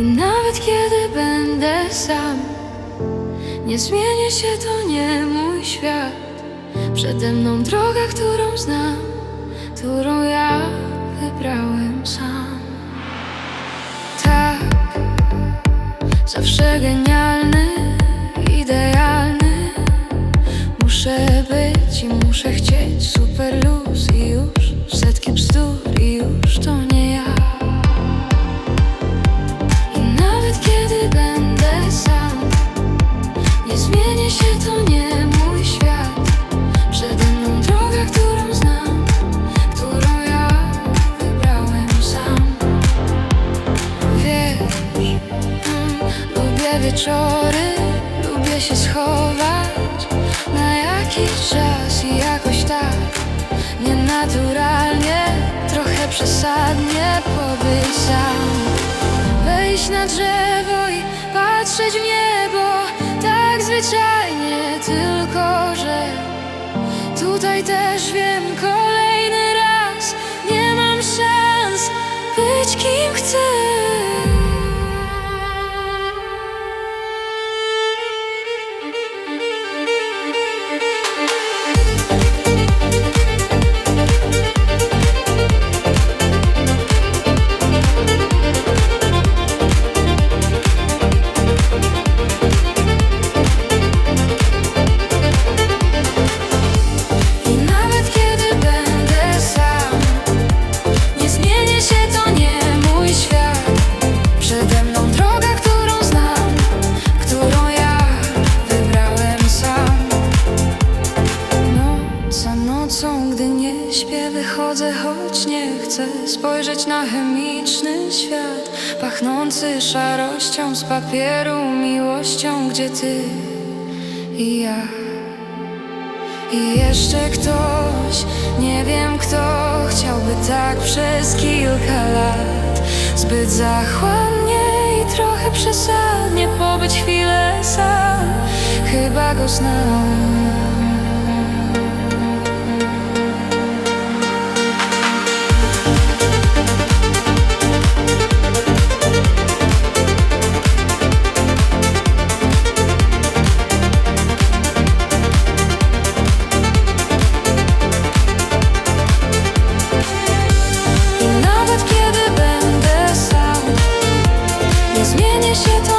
I nawet kiedy będę sam Nie zmienię się, to nie mój świat. Przede mną droga, którą znam Którą ja wybrałem sam. Tak, zawsze genialny, idealny. Muszę być i muszę chcieć super luz i już setki bzdur i już to nie ja Nie zmienię się, to nie mój świat. Przede mną droga, którą znam Którą ja wybrałem sam. Wiesz, mm, lubię wieczory Lubię się schować. Na jakiś czas I jakoś tak nienaturalnie Trochę przesadnie pobyć Wejść na drzewo i patrzeć w niebo zwyczajnie, tylko że Tutaj też wiem kolejny raz Nie mam szans być kim chcę śpię Wychodzę, choć nie chcę Spojrzeć na chemiczny świat Pachnący szarością z papieru Miłością, gdzie ty i ja. I jeszcze ktoś, nie wiem kto Chciałby tak przez kilka lat Zbyt zachłannie i trochę przesadnie Pobyć chwilę sam. Chyba go znam się